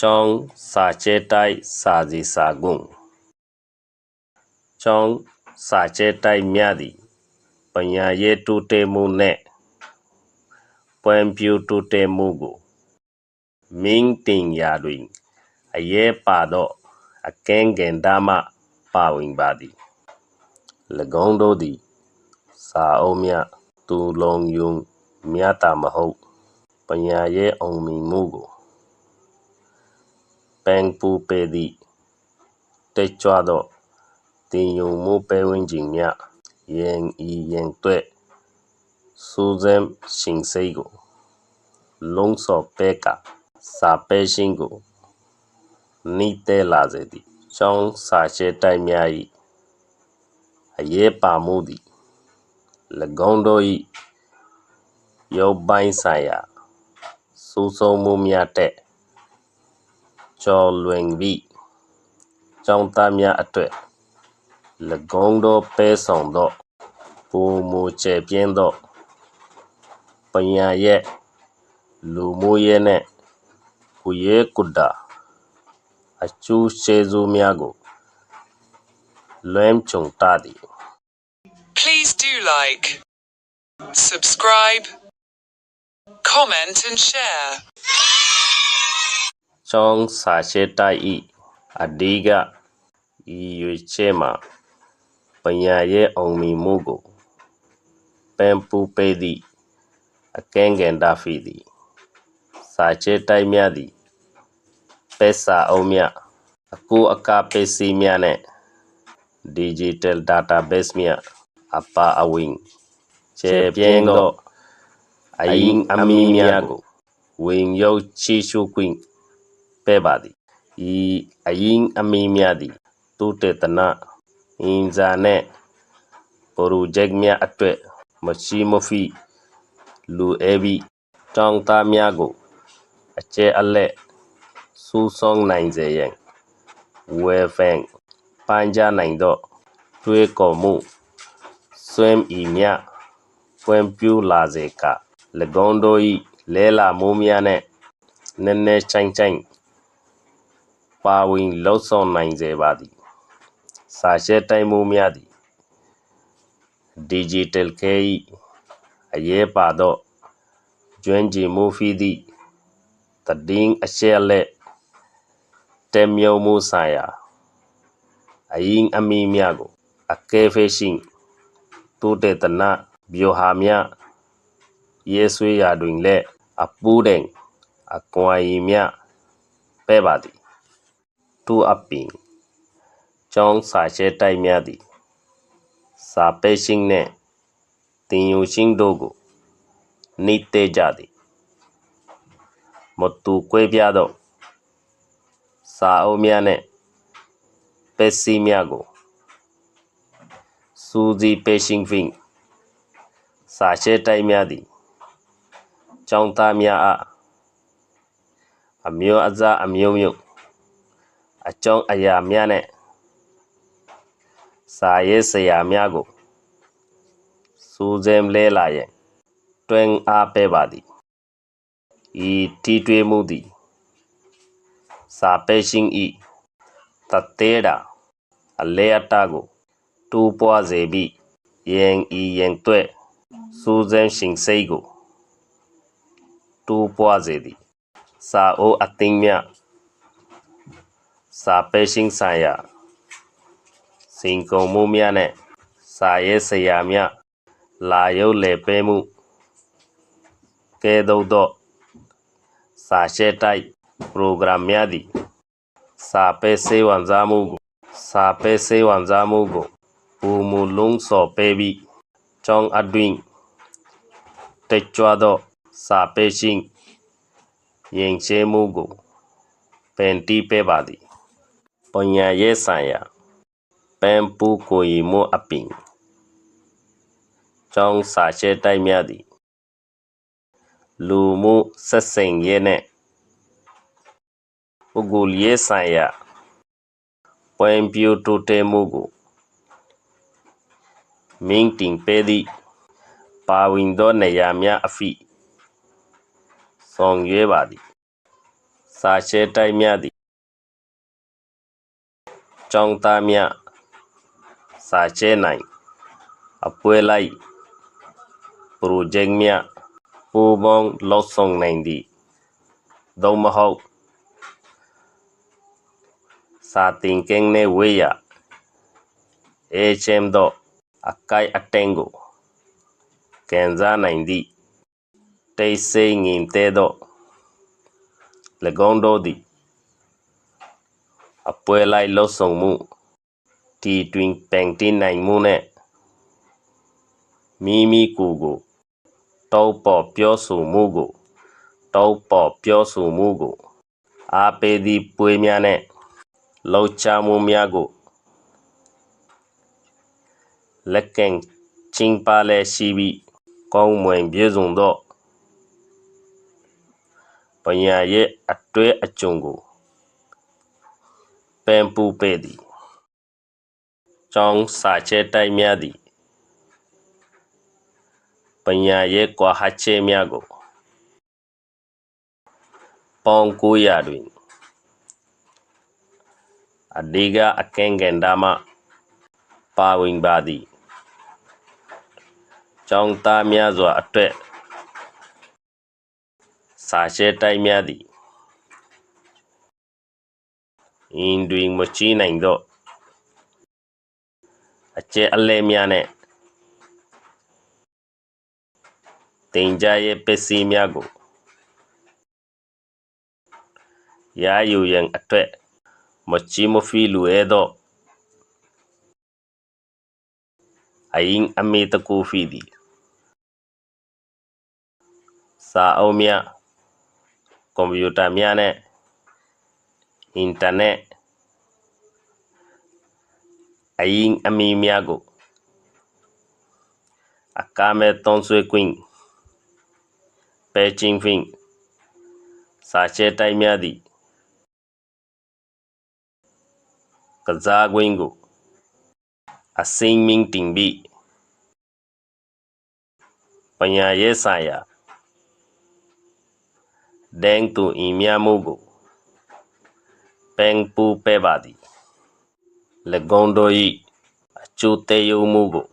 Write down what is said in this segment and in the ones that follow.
ကျောင်းစာကျဲတိုက်စာစီစာကွန်းကျောင်းစာကျဲတိုက်မြသည်ပညာရေးတိုးတက်မှုနှင့်ပွင့်ပြူတိုးတက်မှုကိုမင်းတင်ရာတွင်အရေးပါသောအခင်းကဏ္ဍမှပါဝင်ပါသည်၎င်းတို့သည်စာအုပ်များသူလုံယုံမြတ်တာမဟုတ်ပညာရေးအောင်မြင်မှုကို ပန်းပူပေသည့် တက်ကြွသောတင်ယုံမှုပဲဝင်ခြင်းများ ယင်ဤယင်တွဲစူဇမ်ရှင်စိတ်ကိုလုံးစော်ပဲကစာပဲရှင်းကိုနိတဲလာစေသည် ကျောင်းစာရှဲတိုက်များ၏အရေးပါမှုသည်၎င်းတို့၏ရုပ်ပိုင်းဆိုင်ရာ စူးဆုံးမှုများတဲ့ကျော် လွင်ပြီးကျောင်းသားများအတွက်၎င်းတို့ပဲဆောင်သောပုံမူကျဲပြင်းသောပညာရဲ့လူမှုရေးနဲ့ကိုရဲကုဒ္ဒါအကျိုးရှေးစုများကိုလွှမ်းခြုံတသည် Please do like, subscribe, comment and share. ကျောင်းစာရှေတိုက်ဤအဒီကဤရွေချဲမှာပညာရဲ့အောင်မြင်မှုကိုပန်ပူပေသည့်အကဲငယ်တာဖီသည်စာရှေတိုက်များသည်ပဲစာအုပ်များအကူအကပစ္စည်းများနဲ့ digital database များအပါအဝင်ခြေပြင်းသောအရင်အမီများကိုဝင်ရောက်ချီရှုခွင့် ပဲပါသည်ဤအရင်အမီများသည်တုတေတနာအင်ဇာနဲ့ပရိုဂျက်များအတွက်မရှိမဖီလူအဘီတောင်းသားများကိုအကျဲအလက်စူးစောင်းနိုင်စေရန်ဝဲဖန်ပန်းကြနိုင်သောတွေးကော်မှုစွမ်းဤမြပွင့်ပြူလာစေက၎င်းတို့၏လဲလာမှုများနဲ့နည်းနည်းချိုင်ချိုင် ပါဝင်လှုပ်ဆောင်နိုင်စေပါသည်စာရှဲတိုင်းမှုများသည် digital ခဲ၏အရေးပါသောကျွမ်းကျင်မှုဖီသည့်တည်င်းအရှက်လက်တက်မြုံမှုဆိုင်ရာအရင်အမီများကိုအကဲဖေးရှင်းတုတေတနာဗျူဟာများရေးဆွေးရာတွင်လည်းအပူးတဲ့အကွာရီများပဲပါသည် တူအပင်ကျောင်းစာရှဲတိုက်များသည်စာပဲရှင်းနှင့်တင်ယူရှင်းတို့ကိုနိတဲကြသည်မတူကွဲပြားသောစာအုပ်များနဲ့ပဲစီများကိုစူဇီပဲရှင်းဖင်းစာရှဲတိုက်များသည်ကျောင်းသားများအားအမျိုးအစားအမျိုးမျိုး အကြောင်းအရာများနဲ့စာရေးဆရာများကိုစူးစမ်းလဲလာရဲ့တွင်အားပဲပါသည်ဤတီတွေးမှုသည်စာပဲရှင်းဤတသေးတာအလဲအတာကိုတူးပွားစေပြီးယင်ဤယင်တွဲစူးစမ်းရှင်စိတ်ကိုတူးပွားစေသည်စာအိုးအသိမ်းများ စာပဲရှင်းဆိုင်ရာစင်ကုံမှုများနဲ့စာရေးဆရာများလာရုပ်လေပဲမှုကဲသို့သောစာရှဲတိုက်ပရိုဂရမ်များသည်စာပဲစေဝန်စားမှုကိုစာပဲစေဝန်စားမှုကိုဘူမူလုံးစော်ပဲပြီးကျောင်းအတွင်းတက်ကြွသောစာပဲရှင်းရင်ရှဲမှုကိုပန်တီးပဲပါသည် ပညာရေးဆိုင်ရာပန်ပူကိုရီမှုအပင်ကျောင်းစာရှဲတိုက်များသည် လူမှုဆက်ဆံရေးနဲ့ပုဂ္ဂိုလ်ရေးဆိုင်ရာပွင့်ပြူတိုးတက်မှုကိုမင်းတင်ပေးသည့်ပါဝင်သောနေရာများအဖိဆောင်ရွက်ပါသည်စစာရှယ်တိုက်များသည် ကျောင်းသားများစာရှယ်နိုင်အပွဲလိုက်ပရိုဂျက်များပူးပေါင်းလောက်ဆောင်နိုင်သည့်သို့မဟုတ်စာတင်ကင်းနဲ့ဝေးရအေချမ်တော့အကိုက်အတင်းကိုကန်စားနိုင်သည့်တိတ်ဆိတ်ငင်တဲ့တော့၎င်းတို့သည် အပွဲလိုက်လှုပ်ဆောင်မှုတီတွင်ပန်တင်နိုင်မှုနှင့်မိမိကိုယ်ကိုတောက်ပေါ်ပြောဆိုမှုကိုတောက်ပေါ်ပြောဆိုမှုကိုအားပေးသည့်ပွဲများနှင့်လှုပ်ရှားမှုများကိုလက်ကင်ချင်းပါလဲရှိပြီးကောင်းမွန်ပြည့်စုံသောပညာရဲ့အတွဲအကျုံကို ပန်ပူပေသည်ကျောင်းစာချက်တိုက်များသည်ပညာရဲ့ကွာဟချက်များကိုပေါင်းကိုရာတွင်အဒီကအကင်ကန်ဒါမှပါဝင်ပါသည်ကျောင်းသားများစွာအတွက်စာချက်တိုက်များသည် in doing mo chinang do ache alle miane tenja ye pesi miago ya yu yang atwe. Mo chi mo filu edo ayin amita kufidi sa au mia computer miane န်အတွက်မချီမဖီလူအဲသောအရင်အမေတကူဖီသည်စာအုပ်များကွန်ပျူတာများနဲ့အင်တာနက်အရင်အမီများကိုအကားမဲ့သုံးဆွဲခွင့်ပဲချင်းဖင်စာချက်တိုက်များသည့်ကစားခွင့်ကိုအစိမ့်မင်းတင်ပြီးပညာရေးဆိုင်ရာဒန်းတူအင်များမှုကို ပန်ပူပဲပါသည်၎င်းတို့၏အကျိုးသက်ရောက်မှုကို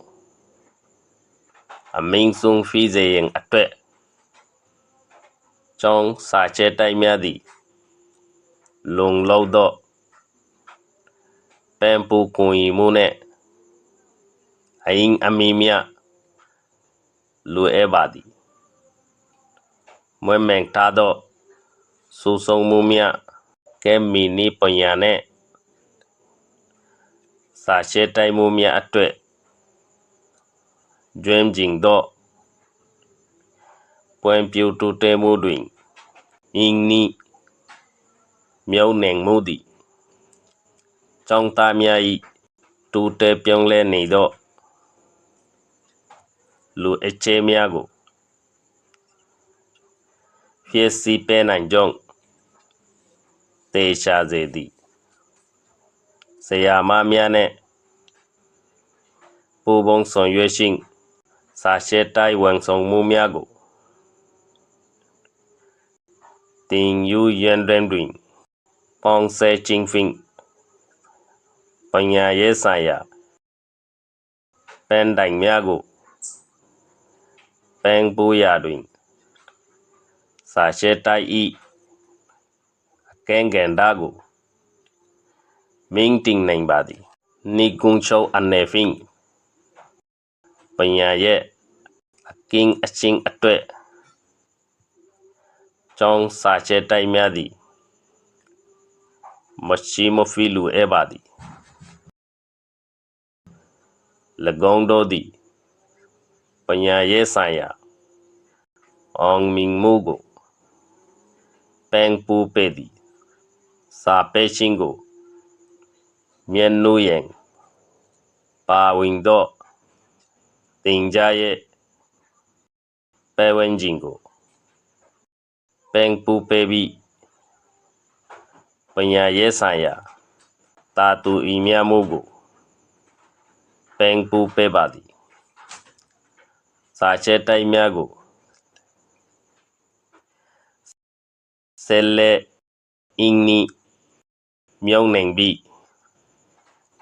အမင်းဆုံးဖီးစေရန်အတွက်ကျောင်းစာချက်တိုက်များသည့်လုံလောက်သောပန်ပူကွန်ရီမှုနှင့်အရင်အမီများလိုအပ်ပါသည်မွဲ့မှန်ထားသောစူဆုံမှုများ ကဲမီနီပညာနှင့်စာရှယ်တိုက်မှုများအတွက်ကျွမ်းကျင်သောပွင့်ပြူတူတဲမှုတွင်အင်းနီမြောက်နိုင်မှုသည်ကျောင်းသားများ၏တူတဲပြောင်းလဲနေသောလူအချေများကိုဖြစ်စီပဲနိုင်ကြောင်း တေချာစေသည်ဆရာမများနဲ့ပူပေါင်းဆောင်ရွက်ခြင်းစာရှယ်တိုက်ဝန်ဆောင်မှုများကိုတင်ယူရန်တွင်တွင်ပေါင်းစဲခြင်းဖြင့်ပညာရေးဆိုင်ရာပန်တိုင်များကိုပန်ပူရာတွင်စာရှယ်တိုက်ဤအ ကဲကန်ဒါကိုမင်းတင်နိုင်ပါသည်နိကုံချောအနေဖြင့်ပညာရဲ့အကင်းအချင်းအတွက်ကျောင်းစာချက်တိုက်များသည်မရှိမဖီလူအဲပါသည်၎င်းတို့သည်ပညာရေးဆိုင်ရာအောင်မြင်မှုကိုပန်ပူပေသည် စာပေချင်းကိုမျက်နှာရန်ပါဝင်သောတင်ကြရဲ့ပဲဝင်ခြင်းကိုပန်ပူပေပြီးပညာရေးဆိုင်ရာတာတူဤများမှုကိုပန်ပူပေပါသည်စာချက်တိုက်များကိုဆဲလဲအင်းနီ မြုံနိုင်ပြီး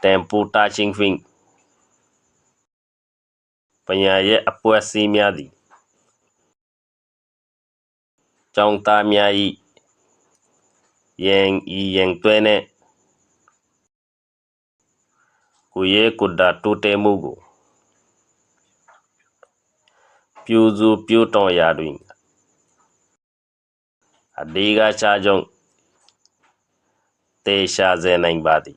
တန်ပူတာချင်းဖင်ပညာရဲ့အပွဲစီးများသည်ကျောင်းသားများ၏ယင်ဤယင်တွဲနှင့်ကိုရဲကိုတာတိုးတဲမှုကိုပြူစုပြူတောင်ရာတွင်အဒီကချာကြောင့် तेशा जैनबादी